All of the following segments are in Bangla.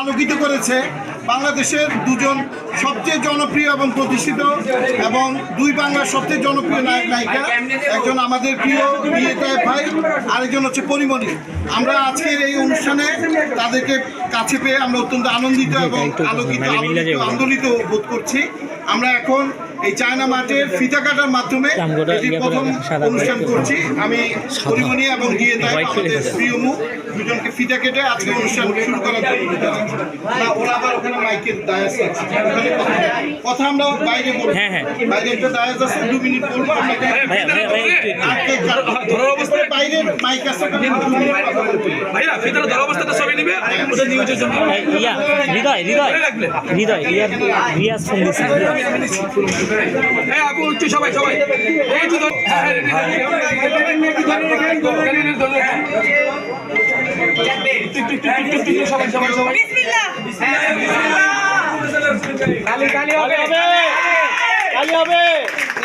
আলোকিত করেছে বাংলাদেশের দুজন সবচেয়ে জনপ্রিয় এবং প্রতিষ্ঠিত এবং দুই বাংলার সবচেয়ে জনপ্রিয় নায়ক নায়িকা। একজন আমাদের প্রিয় বিয়ে তায়েব ভাই আরেকজন হচ্ছে পরিমণি। আমরা আজকের এই অনুষ্ঠানে তাদেরকে কাছে পেয়ে আমরা অত্যন্ত আনন্দিত এবং আলোকিত আলোকিত আন্দোলিত বোধ করছি। আমরা এখন এই চায়না মাঠের ফিতা কাটার মাধ্যমে এটি প্রথম অনুষ্ঠান করছি আমি পরিমণি এবং দিয়ে তাই আমাদের প্রিয় মুখ দুজনকে ফিতা কেটে আজকে অনুষ্ঠান শুরু করার জন্য না ওরা আবার ওখানে মাইকের দায়াস আছে ওখানে কথা- আমরা বাইরে বলব হ্যাঁ, হ্যাঁ। বাইরে একটা দায়াস আছে দু মিনিট বলব আপনাকে ভাইয়া ভাইয়া ভাইয়া একটু একটু। আর কেক কাটবো। ধরার অবস্থায় বাইরে মাইক আছে। ভাইয়া ফিতারা ধরা অবস্থাটা ছবি নিবে ওটা নিউজের জন্য এই, ইয়া হৃদয় হৃদয় হৃদয় ইয়ার রিয়াজ ফোন আপু একটু সবাই সবাই।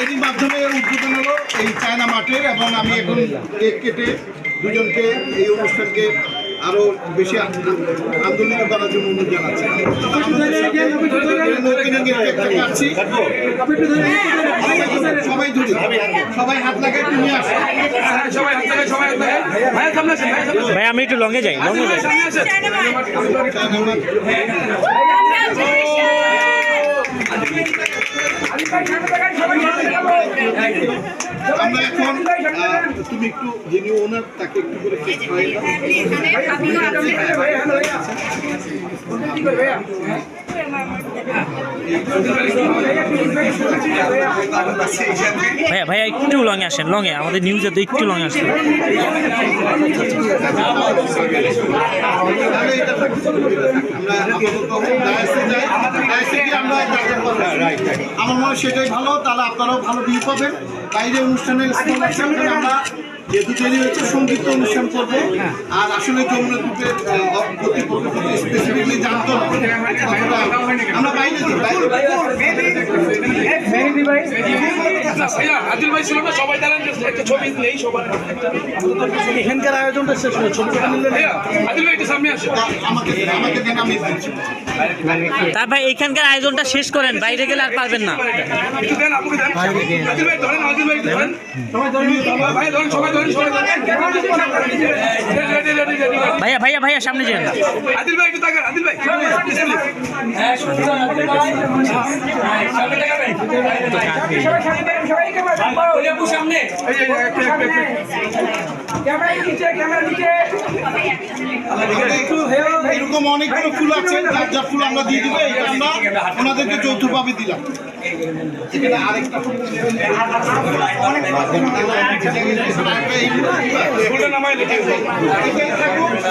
এরই মাধ্যমে উদ্বোধন হলো এই চায়না মাঠের এবং আমি এখন কেক কেটে দুজনকে এই অনুষ্ঠানকে আরও বেশি আ- আন্দোলিত করার জন্য অনুরোধ জানাচ্ছি। সবাই ধরি সবাই হাত লাগায় তুমি আসো হ্যাঁ, সবাই হাত সবাই হাত। ভাই আমি একটু লঙে যাই লঙে যাই আমরা এখন তুমি একটু যিনি ওনার তাকে একটু করে। ভাইয়া ভাইয়া, একটু লঙে আসেন, লঙে আমাদের নিউজে তো একটু লঙে আসেন। আমরা মনে হয় সেটাই ভালো, তাহলে আপনারাও ভালো ভিউ পাবেন বাইরে অনুষ্ঠানের আমরা যেহেতু দেরি হচ্ছে সংগীত অনুষ্ঠান করব আর আসলে যমুনা গ্রুপের কর্তৃপক্ষ স্পেসিফিকলি জানতো আমরা বাইরে আদিল ভাই ছিল না সবাই একটা ছবি নেই সবার এখানকার আয়োজনটা শেষ হলো ছবিটা দিচ্ছি তার ভাই এখানকার আয়োজনটা শেষ করেন বাইরে গেলে আর পারবেন না। ধরেন সবাই ধরেন সবাই ধরেন। ভাইয়া ভাইয়া ভাইয়া সামনে যান আদিল ভাই একটু তাকান আদিল ভাই। এই, এই, এই, একটু, একটু। এরকম অনেকগুলো ফুল আছে যার যার ফুল আমরা দিয়ে দিব এটা আমরা ওনাদেরকে যৌথভাবে দিলাম।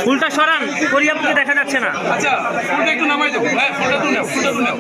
ফুলটা সরান করিয়াপুকে দেখা যাচ্ছে না। আচ্ছা ফুলটা একটু নামাই দেবো। হ্যাঁ ফুলটা তুলে ফুলটা তুলে